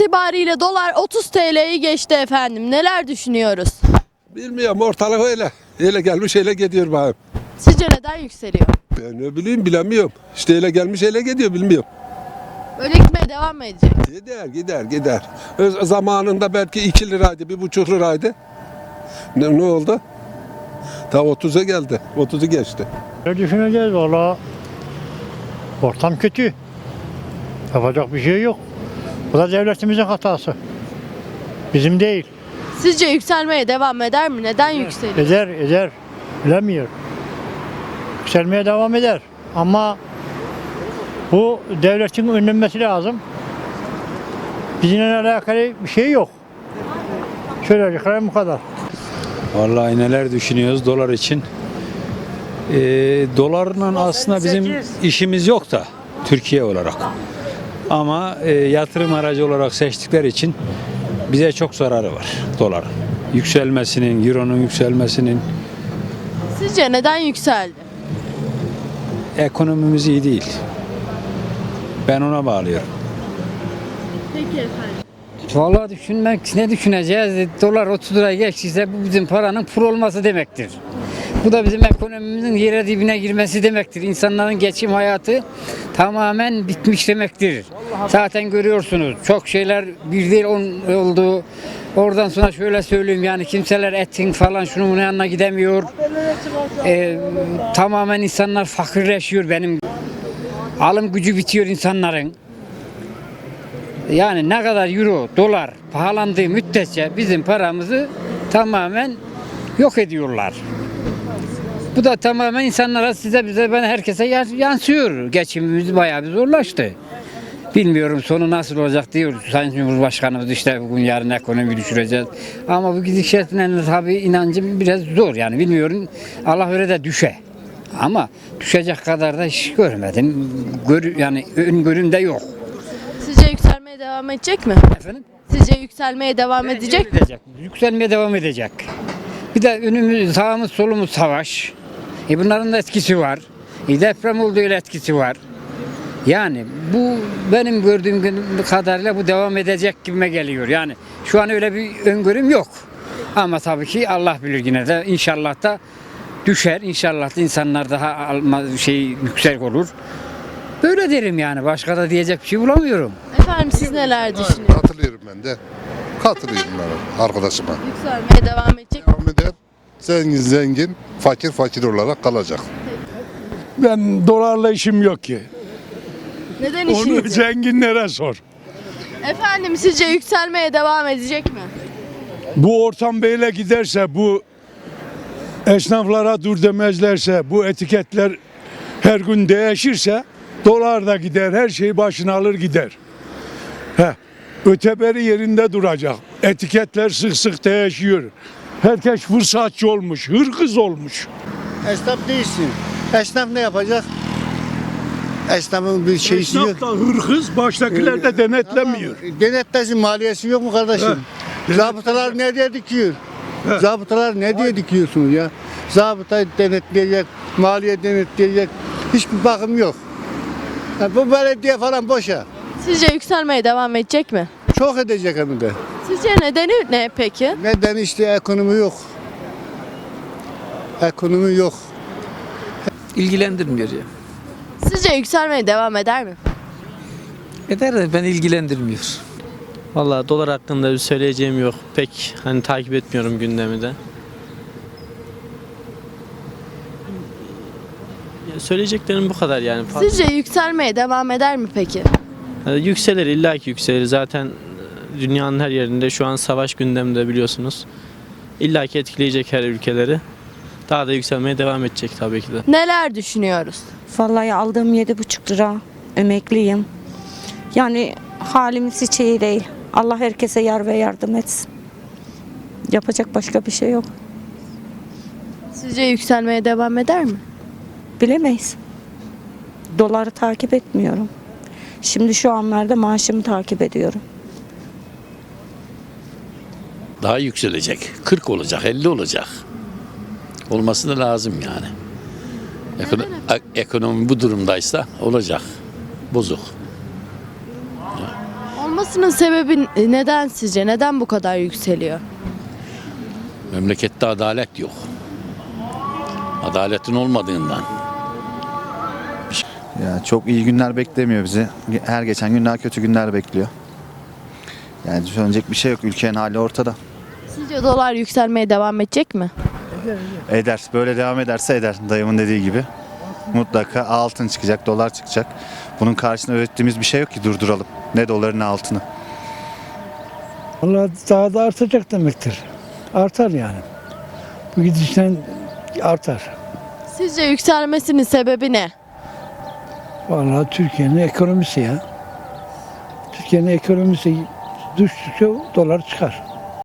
itibariyle dolar 30 TL'yi geçti efendim. Neler düşünüyoruz? Bilmiyorum ortalık öyle. Öyle gelmiş öyle gidiyor bana. Sizce neden yükseliyor? Ben ne bileyim bilemiyorum. İşte öyle gelmiş öyle gidiyor bilmiyorum. Böyle gitmeye devam mı edecek? Gider gider gider. Öz- zamanında belki 2 liraydı, bir buçuk liraydı. Ne, ne oldu? Ta 30'a geldi. 30'u geçti. Ne düşüneceğiz valla? Ortam kötü. Yapacak bir şey yok. Bu da devletimizin hatası. Bizim değil. Sizce yükselmeye devam eder mi? Neden yükseliyor? Eder, eder. Bilemiyor. Yükselmeye devam eder. Ama bu devletin önlenmesi lazım. Bizimle alakalı bir şey yok. Söyleyeceklerim bu kadar. Vallahi neler düşünüyoruz dolar için. Ee, dolarla aslında bizim işimiz yok da Türkiye olarak. Ama e, yatırım aracı olarak seçtikleri için bize çok zararı var doların. Yükselmesinin, euronun yükselmesinin Sizce neden yükseldi? ekonomimiz iyi değil. Ben ona bağlıyorum. Peki efendim. Vallahi düşünmek ne düşüneceğiz? Dolar 30 liraya geçtiyse bu bizim paranın pul olması demektir. Bu da bizim ekonomimizin yere dibine girmesi demektir. İnsanların geçim hayatı tamamen bitmiş demektir. Zaten görüyorsunuz çok şeyler bir değil on- oldu. Oradan sonra şöyle söyleyeyim yani kimseler etin falan şunun bunun yanına gidemiyor. Ee, tamamen insanlar fakirleşiyor benim. Alım gücü bitiyor insanların. Yani ne kadar euro, dolar pahalandığı müddetçe bizim paramızı tamamen yok ediyorlar. Bu da tamamen insanlara size bize ben herkese yans- yansıyor. Geçimimiz bayağı bir zorlaştı. Bilmiyorum sonu nasıl olacak diyor Sayın Cumhurbaşkanımız işte bugün yarın ekonomi düşüreceğiz. Ama bu gidişatla tabii inancım biraz zor yani bilmiyorum Allah öyle de düşe. Ama düşecek kadar da hiç görmedim. Gör, yani öngörüm de yok. Sizce yükselmeye devam edecek mi? Efendim? Sizce yükselmeye devam Bence edecek mi? edecek. Yükselmeye devam edecek. Bir de önümüz, sağımız solumuz savaş. E bunların da etkisi var. E deprem olduğu ile etkisi var. Yani bu benim gördüğüm kadarıyla bu devam edecek gibime geliyor. Yani şu an öyle bir öngörüm yok. Ama tabii ki Allah bilir yine de inşallah da düşer. İnşallah da insanlar daha alma şey yüksek olur. Böyle derim yani. Başka da diyecek bir şey bulamıyorum. Efendim siz neler düşünüyorsunuz? Katılıyorum ben de. Katılıyorum ben arkadaşıma. Yükselmeye devam edecek mi? Zengin zengin, fakir fakir olarak kalacak. Ben dolarla işim yok ki. Neden Onu işiniz yok? zenginlere sor. Efendim sizce yükselmeye devam edecek mi? Bu ortam böyle giderse, bu esnaflara dur demezlerse, bu etiketler her gün değişirse dolar da gider, her şey başına alır gider. Heh. Öteberi yerinde duracak. Etiketler sık sık değişiyor. Herkes fırsatçı olmuş, hırkız olmuş. Esnaf değilsin. Esnaf ne yapacak? Esnafın bir şeysi yok. Esnaf da hırkız, baştakiler de denetlemiyor. Ama Denetlesin maliyesi yok mu kardeşim? Zabıtalar ne diye dikiyor? Zabıtalar ne diye dikiyorsunuz ya? Zabıta denetleyecek, maliye denetleyecek. Hiçbir bakım yok. Ha, bu belediye falan boşa. Sizce yükselmeye devam edecek mi? Çok edecek hem de. Sizce nedeni ne peki? Neden işte ekonomi yok. Ekonomi yok. İlgilendirmiyor ya. Sizce yükselmeye devam eder mi? Eder de ben ilgilendirmiyor. Valla dolar hakkında bir söyleyeceğim yok. Pek hani takip etmiyorum gündemi de. Ya söyleyeceklerim bu kadar yani. Sizce yükselmeye devam eder mi peki? Ee, Yükselir illa ki yükselir. Zaten dünyanın her yerinde şu an savaş gündeminde biliyorsunuz. İlla ki etkileyecek her ülkeleri. Daha da yükselmeye devam edecek tabii ki de. Neler düşünüyoruz? Vallahi aldığım yedi buçuk lira. Emekliyim. Yani halimiz hiç iyi değil. Allah herkese yar ve yardım etsin. Yapacak başka bir şey yok. Sizce yükselmeye devam eder mi? Bilemeyiz. Doları takip etmiyorum. Şimdi şu anlarda maaşımı takip ediyorum. Daha yükselecek. 40 olacak, 50 olacak. Olması da lazım yani. Ekono- ek- ekonomi bu durumdaysa olacak. Bozuk. Olması Yükselmesinin sebebi neden sizce? Neden bu kadar yükseliyor? Memlekette adalet yok. Adaletin olmadığından. Ya çok iyi günler beklemiyor bizi. Her geçen gün daha kötü günler bekliyor. Yani düşünecek bir şey yok. Ülkenin hali ortada. Sizce dolar yükselmeye devam edecek mi? Eder. Böyle devam ederse eder. Dayımın dediği gibi. Mutlaka altın çıkacak, dolar çıkacak. Bunun karşısında ürettiğimiz bir şey yok ki durduralım. Ne doları ne altını. Valla daha da artacak demektir. Artar yani. Bu gidişten artar. Sizce yükselmesinin sebebi ne? Vallahi Türkiye'nin ekonomisi ya. Türkiye'nin ekonomisi düştükçe dolar çıkar.